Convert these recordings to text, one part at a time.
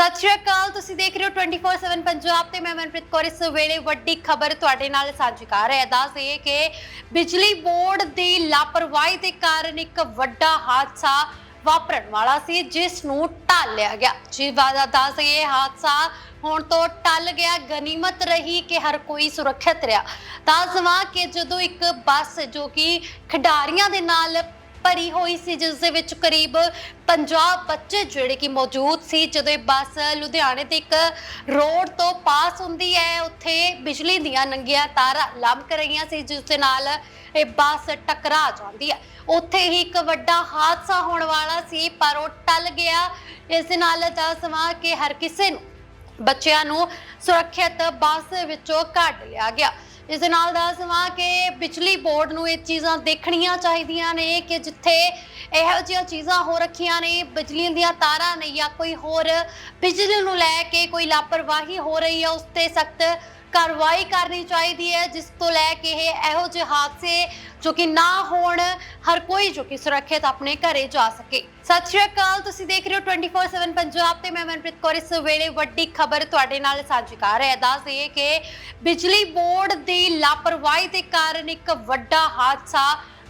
ਸਤਿ ਸ਼੍ਰੀ ਅਕਾਲ, ਤੁਸੀਂ ਦੇਖ ਰਹੇ ਹੋ 24/7 ਪੰਜਾਬ ਤੇ ਮੈਂ ਮਨਪ੍ਰੀਤ ਕੌਰ। ਇਸ ਵੇਲੇ ਵੱਡੀ ਖਬਰ ਤੁਹਾਡੇ ਨਾਲ ਸਾਂਝੀ ਕਰ ਰਿਹਾ। ਦੱਸ ਇਹ ਕਿ ਬਿਜਲੀ ਬੋਰਡ ਦੀ ਲਾਪਰਵਾਹੀ ਦੇ ਕਾਰਨ ਇੱਕ ਵੱਡਾ ਹਾਦਸਾ ਵਾਪਰਨ ਵਾਲਾ ਸੀ, ਜਿਸ ਨੂੰ ਟਾਲਿਆ ਗਿਆ। ਜੀ ਵਾਦਾ ਦੱਸ ਇਹ ਹਾਦਸਾ ਹੁਣ ਤੋਂ ਟਲ ਗਿਆ, ਗਨੀਮਤ ਰਹੀ ਕਿ ਹਰ ਕੋਈ ਸੁਰੱਖਿਅਤ ਰਿਹਾ। ਤਾਂ ਜ਼ਮਾ ਕਿ ਜਦੋਂ ਇੱਕ ਬੱਸ ਜੋ ਕਿ ਖਿਡਾਰੀਆਂ ਦੇ ਨਾਲ ਭਰੀ ਹੋਈ ਸੀ, ਜਿਸ ਦੇ ਵਿੱਚ ਕਰੀਬ 50 ਬੱਚੇ ਜਿਹੜੇ ਕਿ ਮੌਜੂਦ ਸੀ, ਜਦੋਂ ਇਹ ਬੱਸ ਲੁਧਿਆਣੇ ਦੇ ਇੱਕ ਰੋਡ ਤੋਂ ਪਾਸ ਹੁੰਦੀ ਹੈ, ਉੱਥੇ ਬਿਜਲੀ ਦੀਆਂ ਨੰਗੀਆਂ ਤਾਰਾਂ ਲੰਮਕ ਰਹੀਆਂ ਸੀ, ਜਿਸ ਦੇ ਨਾਲ ਇਹ ਬੱਸ ਟਕਰਾ ਜਾਂਦੀ ਹੈ। ਉੱਥੇ ਹੀ ਇੱਕ ਵੱਡਾ ਹਾਦਸਾ ਹੋਣ ਵਾਲਾ ਸੀ, ਪਰ ਉਹ ਟਲ ਗਿਆ। ਇਸ ਦੇ ਨਾਲ ਦੱਸਵਾਂ ਕਿ ਹਰ ਕਿਸੇ ਨੂੰ, ਬੱਚਿਆਂ ਨੂੰ ਸੁਰੱਖਿਅਤ ਬੱਸ ਵਿੱਚੋਂ ਕੱਢ ਲਿਆ ਗਿਆ। ਇਸ ਦੇ ਨਾਲ ਦੱਸਵਾਂ ਕਿ ਬਿਜਲੀ ਬੋਰਡ ਨੂੰ ਇਹ ਚੀਜ਼ਾਂ ਦੇਖਣੀਆਂ ਚਾਹੀਦੀਆਂ ਨੇ ਕਿ ਜਿੱਥੇ ਇਹੋ ਜਿਹੀਆਂ ਚੀਜ਼ਾਂ ਹੋ ਰੱਖੀਆਂ ਨੇ ਬਿਜਲੀ ਦੀਆਂ ਤਾਰਾਂ ਨੇ ਜਾਂ ਕੋਈ ਹੋਰ ਬਿਜਲੀ ਨੂੰ ਲੈ ਕੇ ਕੋਈ ਲਾਪਰਵਾਹੀ ਹੋ ਰਹੀ ਹੈ ਉਸ ਤੇ ਸਖਤ ਕਾਰਵਾਈ ਕਰਨੀ ਚਾਹੀਦੀ ਹੈ, ਜਿਸ ਤੋਂ ਲੈ ਕੇ ਇਹ ਇਹੋ ਜਿਹੇ ਹਾਦਸੇ ਜੋ ਕਿ ਨਾ ਹੋਣ, ਹਰ ਕੋਈ ਜੋ ਕਿ ਸੁਰੱਖਿਅਤ ਆਪਣੇ ਘਰੇ ਜਾ ਸਕੇ। ਸਤਿ ਸ਼੍ਰੀ ਅਕਾਲ, ਤੁਸੀਂ ਦੇਖ ਰਹੇ ਹੋ 24/7 ਪੰਜਾਬ ਤੇ ਮੈਂ ਮਨਪ੍ਰੀਤ ਕੌਰ। ਇਸ ਵੇਲੇ ਵੱਡੀ ਖਬਰ ਤੁਹਾਡੇ ਨਾਲ ਸਾਂਝੀ ਕਰ ਰਿਹਾ। ਦੱਸ ਇਹ ਕਿ ਬਿਜਲੀ ਬੋਰਡ ਦੀ ਲਾਪਰਵਾਹੀ ਦੇ ਕਾਰਨ ਇੱਕ ਵੱਡਾ ਹਾਦਸਾ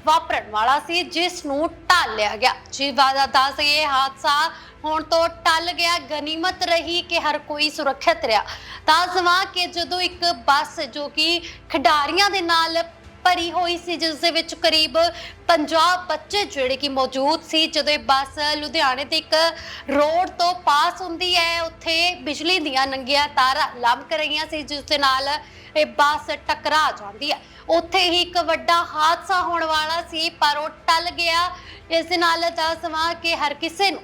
ਵਾਪਰਨ ਵਾਲਾ ਸੀ ਜਿਸ ਨੂੰ ਟਾਲਿਆ ਗਿਆ। ਜੀ ਵਾਦਾ ਦੱਸ ਇਹ ਹਾਦਸਾ ਹੁਣ ਤੋਂ ਟਲ ਗਿਆ, ਗਨੀਮਤ ਰਹੀ ਕਿ ਹਰ ਕੋਈ ਸੁਰੱਖਿਅਤ ਰਿਹਾ। ਤਾਂ ਜ਼ਮਾ ਕਿ ਜਦੋਂ ਇੱਕ ਬੱਸ ਜੋ ਕਿ ਖਿਡਾਰੀਆਂ ਦੇ ਨਾਲ ਭਰੀ ਹੋਈ ਸੀ, ਜਿਸ ਦੇ ਵਿੱਚ ਕਰੀਬ 50 ਬੱਚੇ ਜਿਹੜੇ ਕਿ ਮੌਜੂਦ ਸੀ, ਜਦੋਂ ਇਹ ਬੱਸ ਲੁਧਿਆਣੇ ਦੇ ਇੱਕ ਰੋਡ ਤੋਂ ਪਾਸ ਹੁੰਦੀ ਹੈ, ਉੱਥੇ ਬਿਜਲੀ ਦੀਆਂ ਨੰਗੀਆਂ ਤਾਰਾਂ ਲੰਮਕ ਰਹੀਆਂ ਸੀ, ਜਿਸ ਦੇ ਨਾਲ ਇਹ ਬੱਸ ਟਕਰਾ ਜਾਂਦੀ ਹੈ। ਉੱਥੇ ਹੀ ਇੱਕ ਵੱਡਾ ਹਾਦਸਾ ਹੋਣ ਵਾਲਾ ਸੀ, ਪਰ ਉਹ ਟਲ ਗਿਆ। ਇਸ ਦੇ ਨਾਲ ਦੱਸਵਾਂ ਕਿ ਹਰ ਕਿਸੇ ਨੂੰ,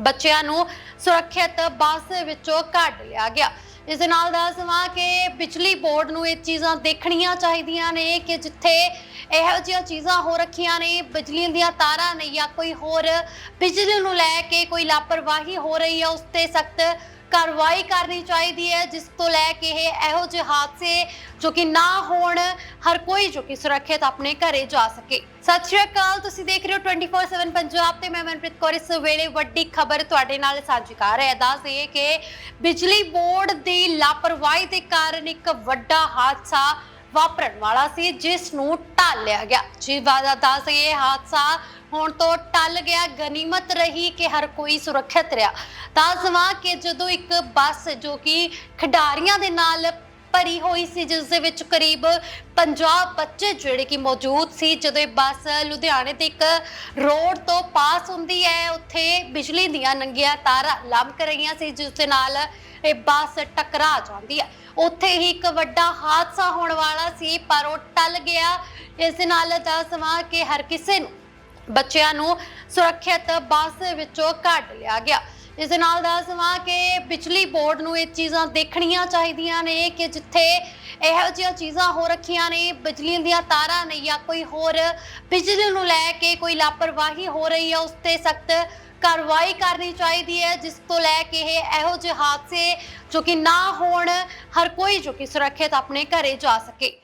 ਬੱਚਿਆਂ ਨੂੰ ਸੁਰੱਖਿਅਤ ਬੱਸ ਵਿੱਚੋਂ ਕੱਢ ਲਿਆ ਗਿਆ। ਇਸ ਦੇ ਨਾਲ ਦੱਸ ਦੱਸਵਾਂ ਕਿ ਬਿਜਲੀ ਬੋਰਡ ਨੂੰ ਇਹ ਚੀਜ਼ਾਂ ਦੇਖਣੀਆਂ ਚਾਹੀਦੀਆਂ ਨੇ ਕਿ ਜਿੱਥੇ ਇਹੋ ਜਿਹੀਆਂ ਚੀਜ਼ਾਂ ਹੋ ਰੱਖੀਆਂ ਨੇ ਬਿਜਲੀ ਦੀਆਂ ਤਾਰਾਂ ਨੇ ਜਾਂ ਕੋਈ ਹੋਰ ਬਿਜਲੀ ਨੂੰ ਲੈ ਕੇ ਕੋਈ ਲਾਪਰਵਾਹੀ ਹੋ ਰਹੀ ਹੈ ਉਸ ਤੇ ਸਖਤ ਕਾਰਵਾਈ ਕਰਨੀ ਚਾਹੀਦੀ ਹੈ, ਜਿਸ ਤੋਂ ਲੈ ਕੇ ਇਹ ਇਹੋ ਜਿਹੇ ਹਾਦਸੇ ਜੋ ਕਿ ਨਾ ਹੋਣ, ਹਰ ਕੋਈ ਜੋ ਕਿ ਸੁਰੱਖਿਅਤ ਆਪਣੇ ਘਰੇ ਜਾ ਸਕੇ। ਸਤਿ ਸ਼੍ਰੀ ਅਕਾਲ, ਤੁਸੀਂ ਦੇਖ ਰਹੇ ਹੋ 24/7 ਪੰਜਾਬ ਤੇ ਮੈਂ ਮਨਪ੍ਰੀਤ ਕੌਰ। ਇਸ ਵੇਲੇ ਵੱਡੀ ਖਬਰ ਤੁਹਾਡੇ ਨਾਲ ਸਾਂਝੀ ਕਰ ਰਿਹਾ। ਦੱਸ ਇਹ ਕਿ ਬਿਜਲੀ ਬੋਰਡ ਦੀ ਲਾਪਰਵਾਹੀ ਦੇ ਕਾਰਨ ਇੱਕ ਵੱਡਾ ਹਾਦਸਾ ਵਾਪਰਨ ਵਾਲਾ ਸੀ ਜਿਸ ਨੂੰ ਟਾਲਿਆ ਗਿਆ। ਜੀ ਵਾਦਾ ਦੱਸ ਇਹ ਹਾਦਸਾ ਹੁਣ ਤੋਂ ਟਲ ਗਿਆ, ਗਨੀਮਤ ਰਹੀ ਕਿ ਹਰ ਕੋਈ ਸੁਰੱਖਿਅਤ ਰਿਹਾ। ਤਾਂ ਜ਼ਮਾ ਕਿ ਜਦੋਂ ਇੱਕ ਬੱਸ ਜੋ ਕਿ ਖਿਡਾਰੀਆਂ ਦੇ ਨਾਲ ਭਰੀ ਹੋਈ ਸੀ, ਜਿਸ ਦੇ ਵਿੱਚ ਕਰੀਬ 50 ਬੱਚੇ ਜਿਹੜੇ ਕਿ ਮੌਜੂਦ ਸੀ, ਜਦੋਂ ਇਹ ਬੱਸ ਲੁਧਿਆਣੇ ਦੇ ਇੱਕ ਰੋਡ ਤੋਂ ਪਾਸ ਹੁੰਦੀ ਹੈ, ਉੱਥੇ ਬਿਜਲੀ ਦੀਆਂ ਨੰਗੀਆਂ ਤਾਰਾਂ ਲੰਮਕ ਰਹੀਆਂ ਸੀ, ਜਿਸ ਦੇ ਨਾਲ ਇਹ ਬੱਸ ਟਕਰਾ ਜਾਂਦੀ ਹੈ ਉੱਥੇ ਹੀ ਇੱਕ ਵੱਡਾ ਹਾਦਸਾ ਹੋਣ ਵਾਲਾ ਸੀ, ਪਰ ਉਹ ਟਲ ਗਿਆ। ਇਸ ਦੇ ਨਾਲ ਦੱਸਵਾਂ ਕਿ ਹਰ ਕਿਸੇ ਨੂੰ, ਬੱਚਿਆਂ ਨੂੰ ਸੁਰੱਖਿਅਤ ਬੱਸ ਵਿੱਚੋਂ ਕੱਢ ਲਿਆ ਗਿਆ। ਇਸ ਦੇ ਨਾਲ ਦੱਸਵਾਂ ਕਿ ਬਿਜਲੀ ਬੋਰਡ ਨੂੰ ਇਹ ਚੀਜ਼ਾਂ ਦੇਖਣੀਆਂ ਚਾਹੀਦੀਆਂ ਨੇ ਕਿ ਜਿੱਥੇ ਇਹੋ ਜਿਹੀਆਂ ਚੀਜ਼ਾਂ ਹੋ ਰੱਖੀਆਂ ਨੇ ਬਿਜਲੀ ਦੀਆਂ ਤਾਰਾਂ ਨੇ ਜਾਂ ਕੋਈ ਹੋਰ ਬਿਜਲੀ ਨੂੰ ਲੈ ਕੇ ਕੋਈ ਲਾਪਰਵਾਹੀ ਹੋ ਰਹੀ ਹੈ ਉਸ ਤੇ ਸਖਤ ਕਾਰਵਾਈ ਕਰਨੀ ਚਾਹੀਦੀ ਹੈ, ਜਿਸ ਤੋਂ ਲੈ ਕੇ ਇਹ ਇਹੋ ਜਿਹੇ ਹਾਦਸੇ ਜੋ ਕਿ ਨਾ ਹੋਣ, ਹਰ ਕੋਈ ਜੋ ਕਿ ਸੁਰੱਖਿਅਤ ਆਪਣੇ ਘਰੇ ਜਾ ਸਕੇ।